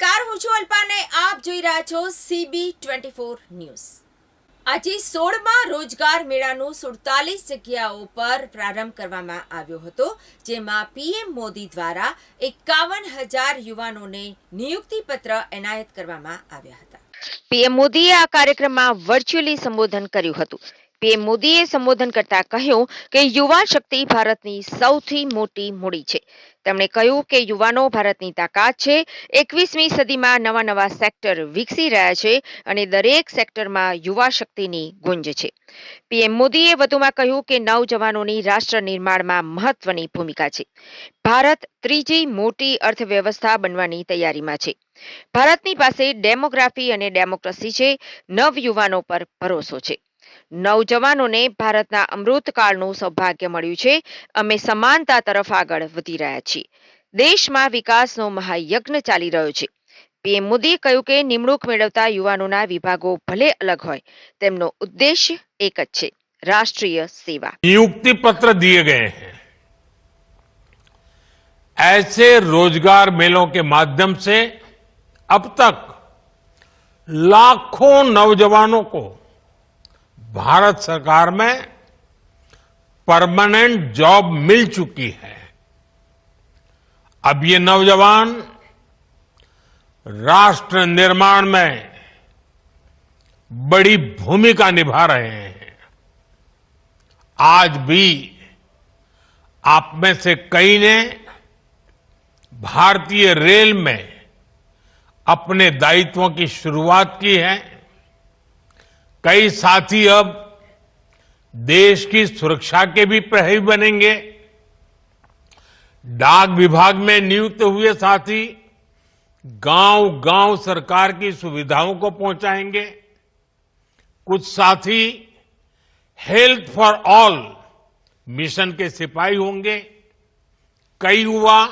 નમસ્કાર, હું છું અલ્પાને. આપ જોઈ રહ્યા છો સીબી ટ્વેન્ટી ફોર ન્યૂઝ. આજે સોળમાં રોજગાર મેળાનું સુડતાલીસ જગ્યાઓ પર પ્રારંભ કરવામાં આવ્યો હતો, જેમાં પીએમ મોદી દ્વારા એકાવન હજાર યુવાનોને નિયુક્તિપત્ર એનાયત કરવામાં આવ્યા હતા. પીએમ મોદીએ આ કાર્યક્રમમાં વર્ચ્યુઅલી સંબોધન કર્યું હતું. પીએમ મોદીએ સંબોધન કરતા કહ્યું કે યુવા શક્તિ ભારતની સૌથી મોટી મૂડી છે. તેમણે કહ્યું કે યુવાનો ભારતની તાકાત છે. એકવીસમી સદીમાં નવા નવા સેક્ટર વિકસી રહ્યા છે અને દરેક સેક્ટરમાં યુવા શક્તિની ગુંજ છે. પીએમ મોદીએ વધુમાં કહ્યું કે નવજવાનોની રાષ્ટ્ર નિર્માણમાં મહત્વની ભૂમિકા છે. ભારત ત્રીજી મોટી અર્થવ્યવસ્થા બનવાની તૈયારીમાં છે. ભારતની પાસે ડેમોગ્રાફી અને ડેમોક્રેસી છે. નવ યુવાનો પર ભરોસો છે. નવજવાનોને ભારતના અમૃતકાળનું સૌભાગ્ય મળ્યું છે અમે સમાનતા તરફ આગળ વધી રહ્યા છીએ દેશમાં વિકાસનો મહાયજ્ઞ ચાલી રહ્યો છે પીએમ મોદીએ કહ્યું કે નિમણૂક મેળવતા યુવાનોના વિભાગો ભલે અલગ હોય તેમનો ઉદ્દેશ્ય એક જ છે રાષ્ટ્રીય સેવા नियुक्ति पत्र दिए गए हैं ऐसे रोजगार मेलों के माध्यम से अब तक लाखों नौजवानों को भारत सरकार में परमानेंट जॉब मिल चुकी है। अब ये नौजवान राष्ट्र निर्माण में बड़ी भूमिका निभा रहे हैं। आज भी आप में से कई ने भारतीय रेल में अपने दायित्वों की शुरुआत की है। कई साथी अब देश की सुरक्षा के भी प्रहरी बनेंगे। डाक विभाग में नियुक्त हुए साथी गाँव गाँव सरकार की सुविधाओं को पहुंचाएँगे। कुछ साथी हेल्थ फॉर ऑल मिशन के सिपाही होंगे। कई युवा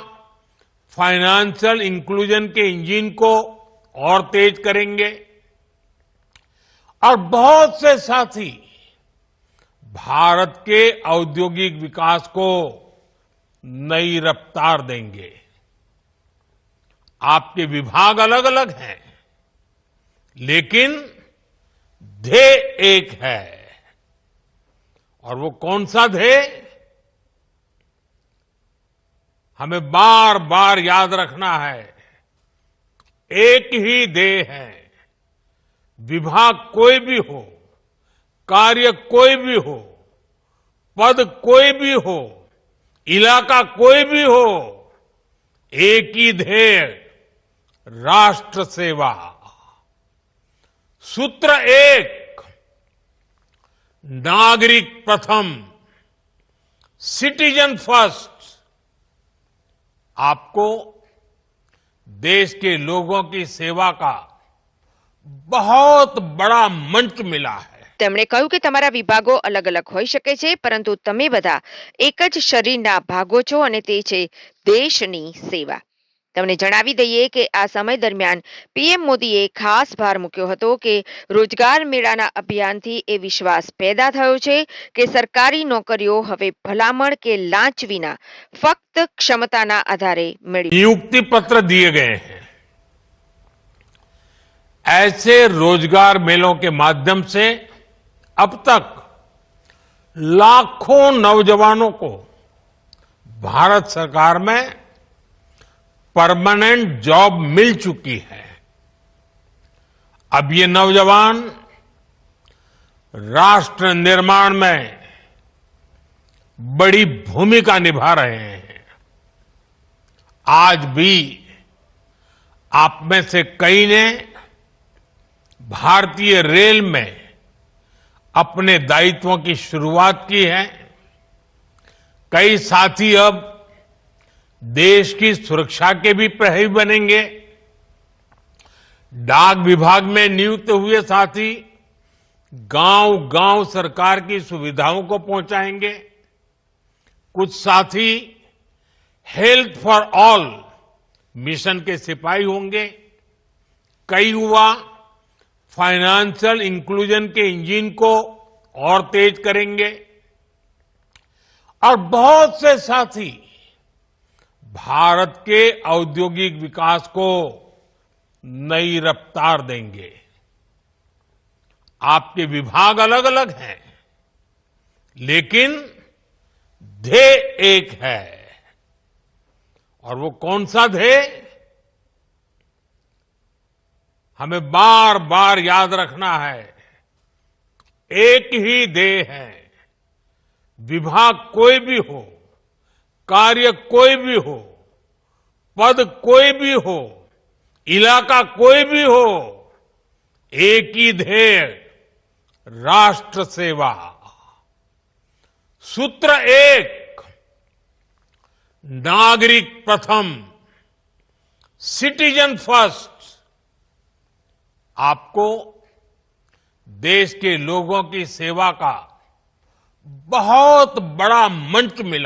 फाइनेंशियल इंक्लूजन के इंजन को और तेज करेंगे। और बहुत से साथी भारत के औद्योगिक विकास को नई रफ्तार देंगे। आपके विभाग अलग अलग हैं, लेकिन ध्येय एक है। और वो कौन सा ध्येय? हमें बार बार याद रखना है, एक ही ध्येय है। विभाग कोई भी हो, कार्य कोई भी हो, पद कोई भी हो, इलाका कोई भी हो, एक ही ध्येय, राष्ट्र सेवा। सूत्र एक, नागरिक प्रथम, सिटीजन फ़र्स्ट। आपको देश के लोगों की सेवा का बहुत बड़ा मंच मिला है તેમણે કહ્યું કે તમારા વિભાગો અલગ અલગ હોઈ શકે છે પરંતુ તમે બધા એક જ શરીરના ભાગો છો અને તે છે દેશની સેવા તેમણે જણાવી દઈએ કે આ સમય દરમિયાન પીએમ મોદીએ ખાસ ભાર મૂક્યો હતો કે રોજગાર મેળાના અભિયાનથી એ વિશ્વાસ પેદા થયો છે કે સરકારી નોકરીઓ હવે ભલામણ કે લાંચ વિના ફક્ત ક્ષમતાના આધારે મેળવી नियुक्ति पत्र दिए गए हैं ऐसे रोज़गार मेलों के माध्यम से अब तक लाखों नौजवानों को भारत सरकार में परमानेंट जॉब मिल चुकी है। अब ये नौजवान राष्ट्र निर्माण में बड़ी भूमिका निभा रहे हैं। आज भी आप में से कई ने भारतीय रेल में अपने दायित्वों की शुरुआत की है। कई साथी अब देश की सुरक्षा के भी प्रहरी बनेंगे। डाक विभाग में नियुक्त हुए साथी गाँव गाँव सरकार की सुविधाओं को पहुंचाएँगे। कुछ साथी हेल्थ फॉर ऑल मिशन के सिपाही होंगे। कई युवा फाइनेंशियल इंक्लूजन के इंजन को और तेज करेंगे। और बहुत से साथी भारत के औद्योगिक विकास को नई रफ्तार देंगे। आपके विभाग अलग अलग हैं, लेकिन ध्येय एक है। और वो कौन सा ध्येय? हमें बार बार याद रखना है। एक ही ध्येय है। विभाग कोई भी हो, कार्य कोई भी हो, पद कोई भी हो, इलाका कोई भी हो, एक ही ध्येय राष्ट्र सेवा। सूत्र एक, नागरिक प्रथम, सिटीजन फ़र्स्ट। आपको देश के लोगों की सेवा का बहुत बड़ा मंच मिला।